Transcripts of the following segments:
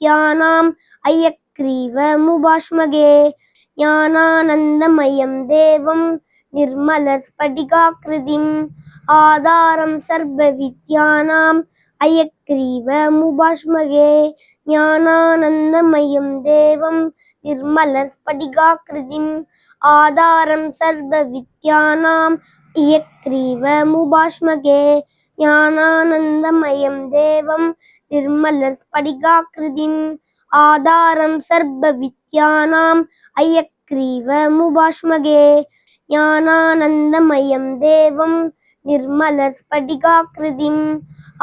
நித்யானாம் ஐயக்ரீவ முபாஷ்மகே. ஞானானந்தமயம் தேவம் நிர்மலர் ஸ்படிகாக்கிருதிம் ஆதாரம் சர்வ வித்யானாம் ஐயக்ரீவ முபாஷ்மகே. ஞானானந்தமயம் தேவம் நிர்மலர் ஸ்படிகாக்கிருதிம் ஆதாரம் சர்வ வித்யானாம் ஐயக்ரீவ முபாஷ்மகே. ஞானானந்தமயம் தேவம் திருமலர் ஸ்படிகாக்கிருதிம் ஆதாரம் சர்வ வித்யானாம் ஐயக்ரீவ முபாஷ்மகே. ஞானானந்தமயம் தேவம் நிர்மலர் ஸ்படிகாக்கிருதிம்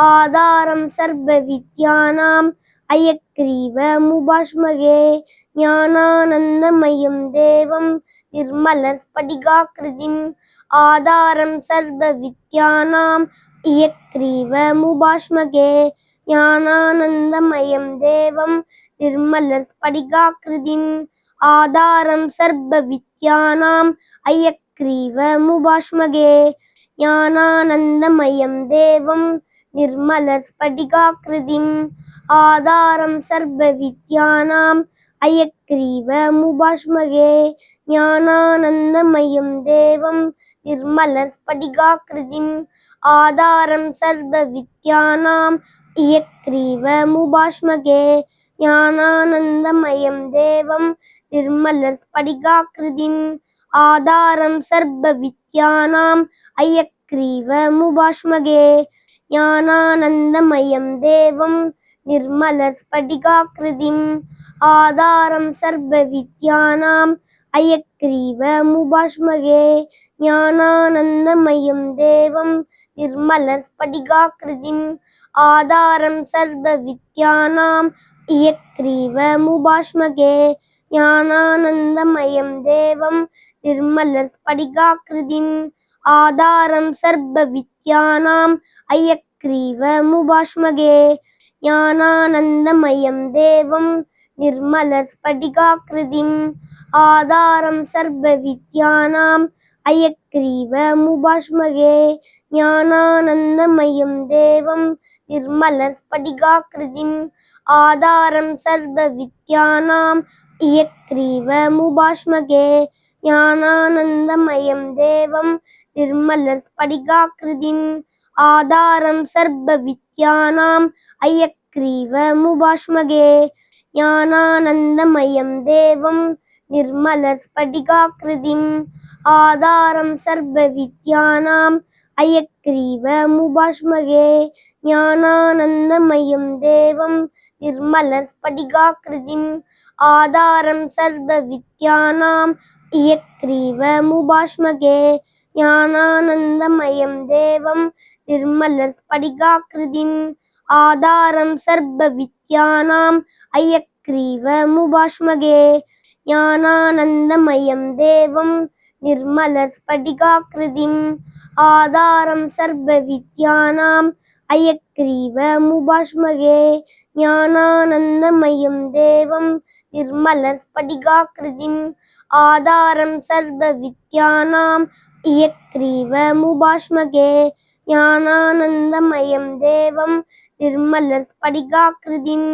ஆதாரம் சர்வ வித்யானாம் அயக்ரீவ முபாஷ்மகே. ஞானானந்தமயம் தேவம் நிர்மலர் ஸ்படிகாக்கிருதிம் ஆதாரம் சர்வ வித்யானாம் இயக்ரீவமுபாஷ்மகே ஞானானந்தமயம் தேவம் திருமலர் ஸ்படிகாக்கிருதிம் ஆதாரம் சர்வ வித்யானாம் ஐயக்ரீவமுபாஷ்மகே ஞானானந்தமயம் தேவம் நிர்மலர் ஸ்படிகாக்கிருதிம் ஆதாரம் சர்வ வித்யானாம் அயக்ரீவமுபாஷ்மகே ஞானானந்தமயம் தேவம் நிர்மலர் ஸ்படிகாக்கிருதிம் आधारं सर्वविद्यानाम् इयग्रीवमुपाश्मगे ज्ञानानन्दमयं देवं निर्मलस्फटिकाकृतिम् आधारं सर्वविद्यानाम् अयग्रीवमुपाश्मगे ज्ञानानन्दमयं देवं निर्मलस्फटिकाकृतिम् आधारं सर्वविद्यानाम् अयग्रीवमुपाश्मगे ज्ञानानन्दमयं देवं निर्मलस्फटिकाकृतिम् आधारं सर्वविद्यानाम् इयग्रीवमुपाश्मगे ज्ञानानन्दमयं देवं निर्मलस्फटिकाकृतिम् आधारं सर्वविद्यानाम् अयग्रीवमुपाश्मगे ज्ञानानन्दमयं देवं निर्मलस्फटिकाकृतिम् आधारं सर्वविद्यानाम् अयग्रीवमुपाश्मगे ज्ञानानन्दमयं देवं निर्मलस्फटिकाकृतिम् आधारं सर्वविद्यानाम् इयग्रीवमुपाश्मगे ज्ञानानन्दमयं देवं निर्मलस्फटिकाकृतिम् आधारं सर्वविद्यानाम् अयग्रीवमुपाश्मगे ஞானானந்தமயம் தேவம் நிர்மலர் ஸ்படிகாக்கிருதிம் ஆதாரம் சர்வ வித்யானாம் அயக்ரீவ முபாஷ்மகே. ஞானானந்தமயம் தேவம் நிர்மலர் ஸ்படிகாக்கிருதிம் ஆதாரம் சர்வ வித்யானாம் அயக்ரீவ முபாஷ்மகே. ஞானானந்தமயம் தேவம் நிர்மலர் ஸ்படிகாக்கிருதிம் ஆதாரம் சர்ப வித்யானாம் ஐயக்ரீவ முபாஷ்மகே. ஞானானந்தமயம் தேவம் நிர்மலர் ஸ்படிகாக்கிருதிம் ஆதாரம் சர்ப வித்யானாம் ஐயக்ரீவ முபாஷ்மகே. ஞானானந்தமயம் தேவம் நிர்மலர் ஸ்படிகாக்கிருதிம் ஆதாரம் சர்ப வித்யானாம் இயக்ரீவ முபாஷ்மகே. ஞானானந்தமயம் தேவம் திருமலர் ஸ்படிகாக்கிருதிம்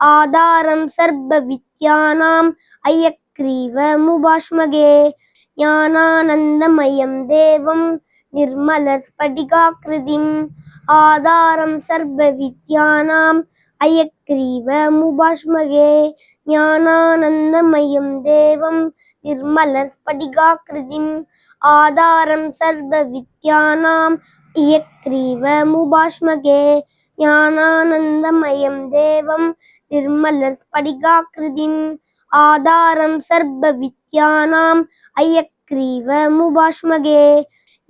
ஆதாரம் சர்ப வித்யானாம் ஐயக்ரீவ முபாஷ்மகே. ஞானானந்தமயம் தேவம் நிர்மலர் ஸ்படிகாக்கிருதிம் ஆதாரம் சர்ப வித்யானாம் அயக்ரீவ முபாஷ்மகே. ஞானானந்தமயம் தேவம் நிர்மலர் ஸ்படிகாக்கிருதிம் ஆதாரம் சர்ப வித்யானாம் இயக்ரீவமுபாஷ்மகே ஞானானந்தமயம் தேவம் நிர்மலஸ்படிகாக்கிருதிம் ஆதாரம் சர்வ வித்யானாம் ஐயக்ரீவமுபாஷ்மகே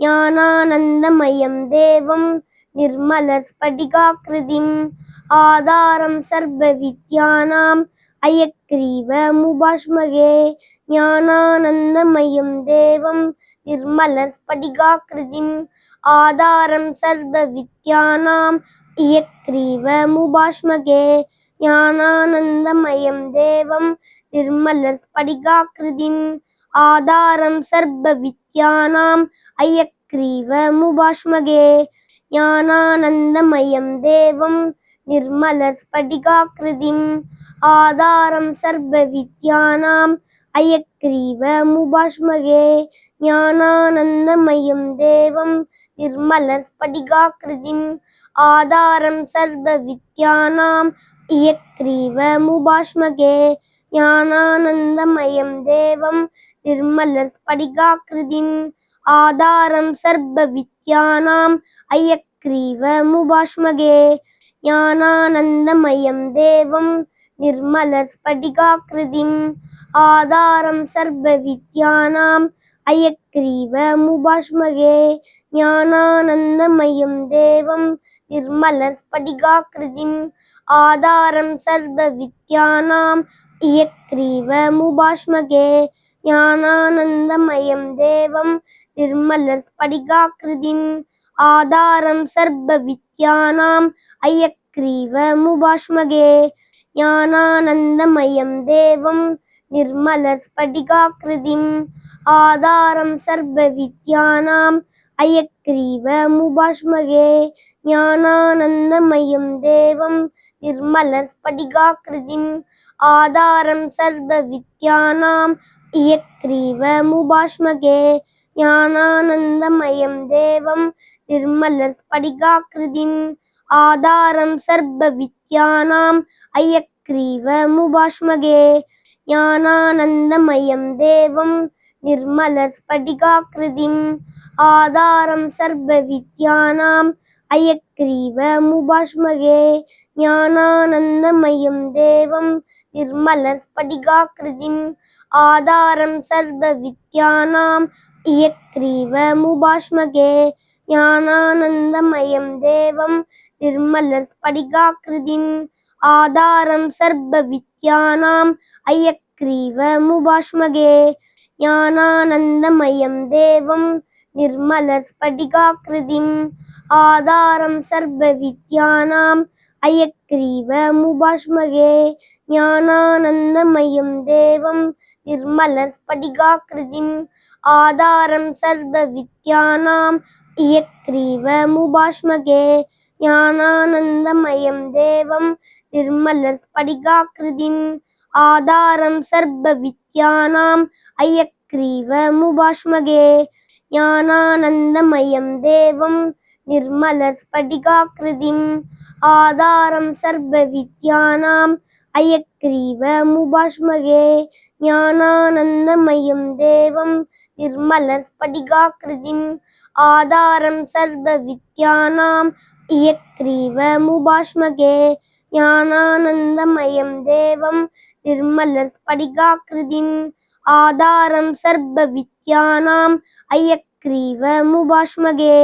ஞானானந்தமயம் தேவம் நிர்மலஸ்படிகாக்கிருதிம் ஆதாரம் சர்வ வித்யானாம் ஐயக்ரீவமுபாஷ்மகே ஞானானந்தமயம் தேவம் निर्मलस्फटिकाकृतिम् आधारं सर्वविद्यानाम् अयग्रीवमुपाश्मगे ज्ञानानन्दमयं देवं निर्मलस्फटिकाकृतिम् आधारं सर्वविद्यानाम् अयग्रीवमुपाश्मगे ज्ञानानन्दमयं देवं निर्मलस्फटिकाकृतिम् ஆதாரம் சர்வ வித்யானாம் அயக்ரீவ முபாஷ்மகே ஞானானந்தமயம் தேவம். நிர்மலர் ஸ்படிகாக்கிருதிம் ஆதாரம் சர்வ வித்யானாம் அயக்ரீவ முபாஷ்மகே ஞானானந்தமயம் தேவம். நிர்மலர் ஸ்படிகாக்கிருதிம் ஆதாரம் சர்வ வித்யானாம் அயக்ரீவ முபாஷ்மகே ஞானானந்தமயம் தேவம். निर्मलस्फटिकाकृतिम् आधारं सर्वविद्यानाम् अयग्रीवमुपास्मगे ज्ञानानन्दमयं देवं निर्मलस्फटिकाकृतिम् आधारं सर्वविद्यानाम् अयग्रीवमुपास्मगे ज्ञानानन्दमयं देवं निर्मलस्फटिकाकृतिम् आधारं सर्वविद्यानाम् इयग्रीवमुपास्मगे ஞானானந்தமயம் தேவம் நிர்மலர் ஸ்படிகாக்கிருதிம் ஆதாரம் சர்வ வித்யானாம் அயக்ரீவ முபாஷ்மகே. ஞானானந்தமயம் தேவம் நிர்மலர் ஸ்படிகாக்கிருதிம் ஆதாரம் சர்வ வித்யானாம் இயக்ரீவ முபாஷ்மகே. ஞானானந்தமயம் தேவம் நிர்மலர் ஸ்படிகாக்கிருதிம் ஆதாரம் சர்ப வித்யானாம் ஐயக்ரீவ முபாஷ்மகே. ஞானானந்தமயம் தேவம் நிர்மலஸ்படிகாக்கிருதிம் ஆதாரம் சர்ப வித்யானாம் அயக்ரீவ முபாஷ்மகே. ஞானானந்தமயம் தேவம் நிர்மலஸ்படிகாக்கிருதிம் ஆதாரம் சர்ப வித்யானாம் இயக்ரீவ முபாஷ்மகே. ஞானானந்தமயம் தேவம் நிர்மலர் ஸ்படிகாக்கிருதிம் ஆதாரம் சர்வ வித்யானாம் ஐயக்ரீவமுபாஷ்மகே ஞானானந்தமயம் தேவம் நிர்மலர் ஸ்படிகாக்கிருதிம் ஆதாரம் சர்வ வித்யானாம் அயக்ரீவமுபாஷ்மகே ஞானானந்தமயம் தேவம் நிர்மலர் ஸ்படிகாக்கிருதிம் ஆதாரம் சர்வ வித்யானாம் இயக்ரீவமுபாஷ்மகே ஞானானந்தமயம் தேவம் திருமலர் ஸ்படிகாக்கிருதிம் ஆதாரம் சர்வ வித்யானாம் ஐயக்ரீவமுபாஷ்மகே ஞானானந்தமயம் தேவம் நிர்மலர் ஸ்படிகாக்கிருதிம் ஆதாரம் சர்வ வித்யானாம் அயக்ரீவ முபாஷ்மகே ஞானானந்தமயம் தேவம் निर्मलस्फटिकाकृतिम् आधारं सर्वविद्यानाम् इयग्रीवमुपास्मगे ज्ञानानन्दमयं देवं निर्मलस्फटिकाकृतिम् आधारं सर्वविद्यानाम् अयग्रीवमुपास्मगे